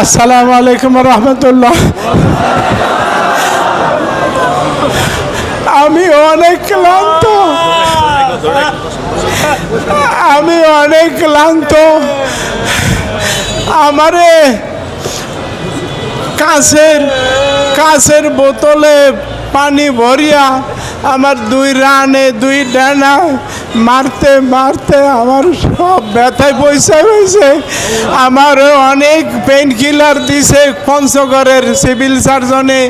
আসসালামু আলাইকুম রহমতুল্লাহ। আমি অনেক ক্লান্ত। আমি অনেক ক্লান্ত। আমারে কাছের কাছের বোতলে পানি ভরিয়া আমার দুই রানে দুই ডানা মারতে মারতে আমার সব ব্যথায় পয়সা হয়েছে আমার অনেক পেন কিলার দিছে পঞ্চগড়ের সিভিল সার্জনে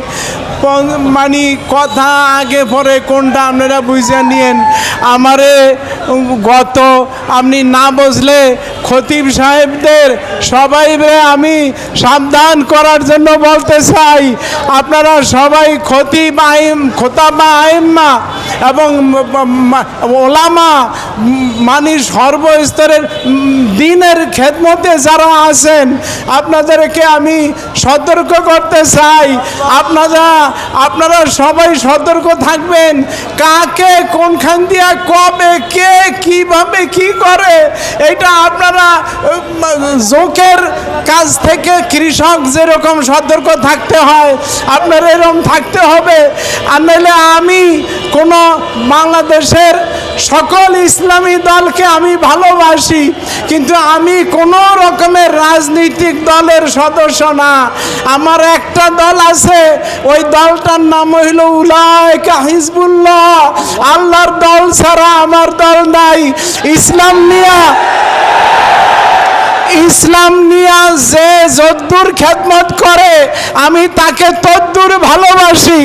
মানে কথা আগে পরে কোনটা আপনারা বুঝে নিয়েন। আমারে গত আপনি না বুঝলে খতিব সাহেবদের সবাই আমি সাবধান করার জন্য বলতে চাই। আপনারা সবাই খতিব আইম, খোতাবা আইম্মা এবং ওলামা মানে সর্বস্তরের দিনের খেদমতে যারা আছেন, আপনাদেরকে আমি সতর্ক করতে চাই। আপনারা আপনারা সবাই সতর্ক থাকবেন। কাকে, কোনখান দিয়া, কবে, কে, কীভাবে, কি করে, এটা আপনারা জোকের কাছ থেকে কৃষক যেরকম সতর্ক থাকতে হয়, আপনার এরকম থাকতে হবে। আর নাহলে আমি কোনো বাংলাদেশের সকল ইসলামী দলকে আমি ভালোবাসি, কিন্তু আমি কোনো রকমের রাজনৈতিক দলের সদস্য না। আমার একটা দল আছে, ওই দলটার নাম হইল উলায়কা হিজবুল্লাহ। আল্লাহর দল ছাড়া আমার দল নাই। ইসলাম নিয়া ইসলাম নিয়া যে যদ্দুর খেদমত করে, আমি তাকে তদ্দুর ভালোবাসি।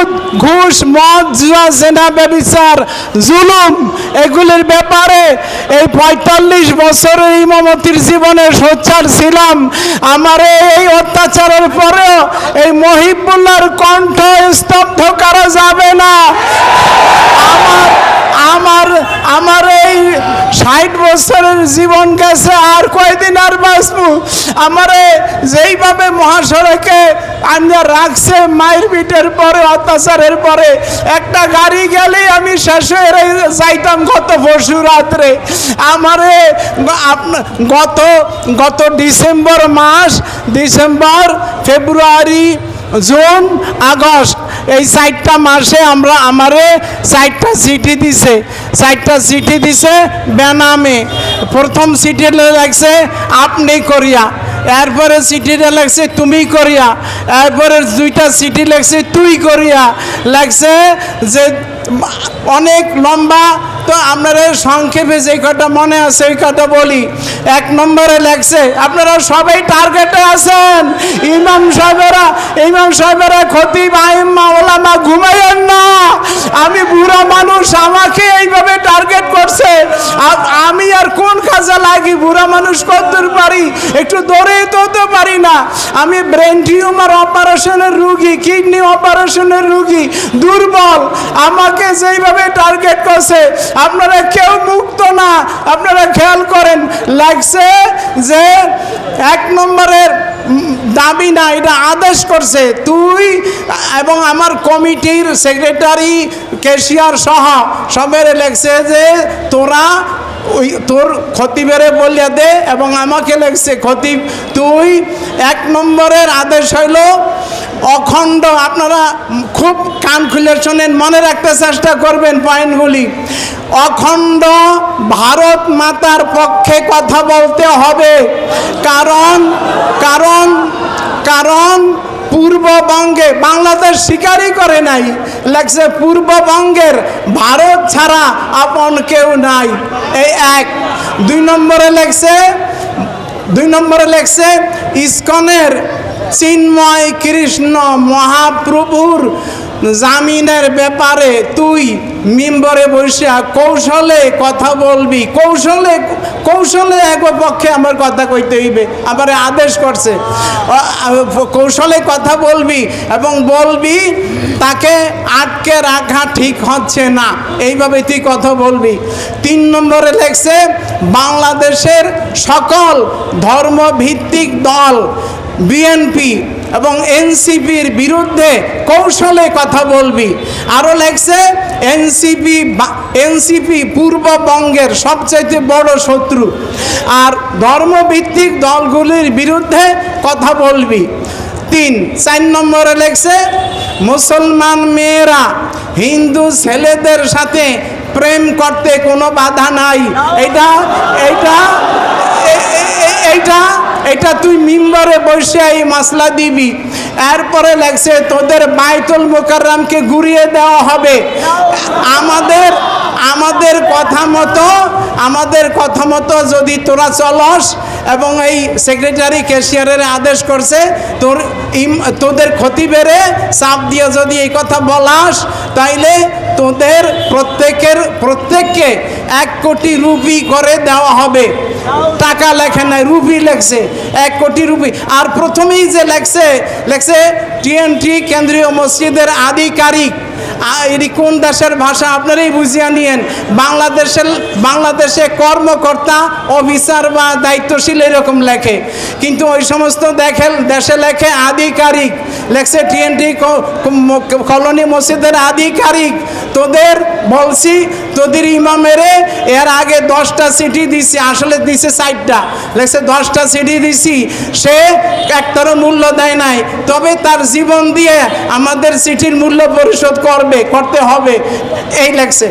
সুদ ঘুষ, মদ, জুয়া, জেনা ব্যবিচার জুলুম, এগুলির ব্যাপারে এই পঁয়তাল্লিশ বছরের ইমামতির জীবনে সোচ্চার ছিলাম। আমার এই অত্যাচারের পরেও এই মহিবুল্লাহর কণ্ঠ স্তব্ধ করা যাবে না। আমার আমার আমার এই ষাট বছরের জীবন গেছে, আর আর আমারে যেইভাবে মহাসড়কে আনিয়া রাখছে মায়ের পিঠের পরে, অত্যাচারের পরে, একটা গাড়ি গেলেই আমি শেষ হয়ে যাইতাম গত পরশু রাত্রে। আমারে গত গত ডিসেম্বর মাস, ডিসেম্বর, ফেব্রুয়ারি, জুন, আগস্ট এই চারটা মাসে আমরা আমারে চারটা চিঠি দিছে। চারটা চিঠি দিছে বেনামে। প্রথম চিঠিটা লাগছে, আপনি করিয়া। এরপরে চিঠিটা লাগছে, তুমি করিয়া। এরপরে দুইটা চিঠি লাগছে, তুই করিয়া। লাগছে যে, অনেক লম্বা, তো আপনারা সংক্ষেপে যে কটা মনে আছে ওই কথা বলি। এক নম্বরে লেখছে আপনারা সবাই টার্গেটে আছেন। ইমাম সাহেবেরা ইমাম সাহেবেরা ঘুমাইয়েন না। আমি মানুষ, আমাকে এইভাবে টার্গেট করছে। আমি আর কোন কাজে লাগি? মানুষ পারি? একটু দৌড়েই তো পারি না। আমি ব্রেন টিউমার অপারেশনের রুগী কিডনি অপারেশনের রুগী, দুর্বল। আমাকে যেইভাবে টার্গেট করছে, আপনারা কেউ মুক্ত না। আপনারা খেয়াল লাগছে যে এক নম্বরের দাবি না, এটা আদেশ করছে তুই এবং আমার কমিটির সেক্রেটারি কেশিয়ার সহ সবের লেখছে যে তোরা ওই তোর খতিবেরে বলিয়া দে এবং আমাকে লেখছে খতিব। তুই এক নম্বরের আদেশ হইল, অখণ্ড আপনারা খুব কান খুলে শোনেন, মনে রাখতে চেষ্টা করবেন পয়েন্টগুলি। অখণ্ড ভারত মাতার পক্ষে কথা বলতে হবে। কারণ কারণ কারণ পূর্ববঙ্গে বাংলাদেশ স্বীকারই করে নাই। লেখছে, পূর্ববঙ্গের ভারত ছাড়া আপন কেউ নাই। এই এক। দুই নম্বরে লেখছে, দুই নম্বরে লেখছে, ইস্কনের চিন্ময় কৃষ্ণ মহাপ্রভুর জামিনের ব্যাপারে তুই মিম্বরে বসিয়া কৌশলে কথা বলবি। কৌশলে কৌশলে এক পক্ষে আমার কথা কইতে হইবে আবার আদেশ করছে। কৌশলে কথা বলবি এবং বলবি, তাকে আটকে রাখা ঠিক হচ্ছে না। এইভাবে তুই কথা বলবি। তিন নম্বরে লেখছে, বাংলাদেশের সকল ধর্মভিত্তিক দল বিএনপি এবং এনসিপির বিরুদ্ধে কৌশলে কথা বলবি। আরও লেখছে এন এনসিপি এনসিপি পূর্ববঙ্গের সবচাইতে বড় শত্রু। আর ধর্মভিত্তিক দলগুলির বিরুদ্ধে কথা বলবি। তিন, চার নম্বরে লেখছে, মুসলমান মেয়েরা হিন্দু ছেলেদের সাথে প্রেম করতে কোনো বাধা নাই। এটা এটা এইটা এটা তুই মিম্বরে বসে এই মাসলা দিবি। এরপরে লাগছে তোদের বাইতুল মোকাররামকে ঘুরিয়ে দেওয়া হবে। আমাদের আমাদের কথা মতো, আমাদের কথা মতো যদি তোরা চলস এবং এই সেক্রেটারি ক্যাশিয়ারের আদেশ করছে, তোর তোদের ক্ষতি বেড়ে চাপ দিয়ে যদি এই কথা বলাস, তাইলে তোদের প্রত্যেকের, প্রত্যেককে এক কোটি রুপি করে দেওয়া হবে। টাকা লেখে নাই, রুপি লেখছে, এক কোটি রুপি। আর প্রথমেই যে লেখছে লেখছে টিএনটি কেন্দ্রীয় মসজিদের আধিকারিক। এটি কোন দেশের ভাষা? আপনারাই বুঝিয়ে নিয়েন। বাংলাদেশের, বাংলাদেশে কর্মকর্তা, অফিসার বা দায়িত্বশীল এরকম লেখে। কিন্তু ওই সমস্ত দেখে দেশে লেখে আধিকারিক। লেখছে টিএনটি কলোনি মসজিদের আধিকারিক। তোদের বলছি, তোদের ইমামেরে এর আগে দশটা সিটি দিছি, আসলে দিছে ষাটটা। লেখছে দশটা সিটি দিছি, সে একটারও মূল্য দেয় নাই। তবে তার জীবন দিয়ে আমাদের সিটির মূল্য পরিশোধ করবে। করতে হবে। এই লেখছে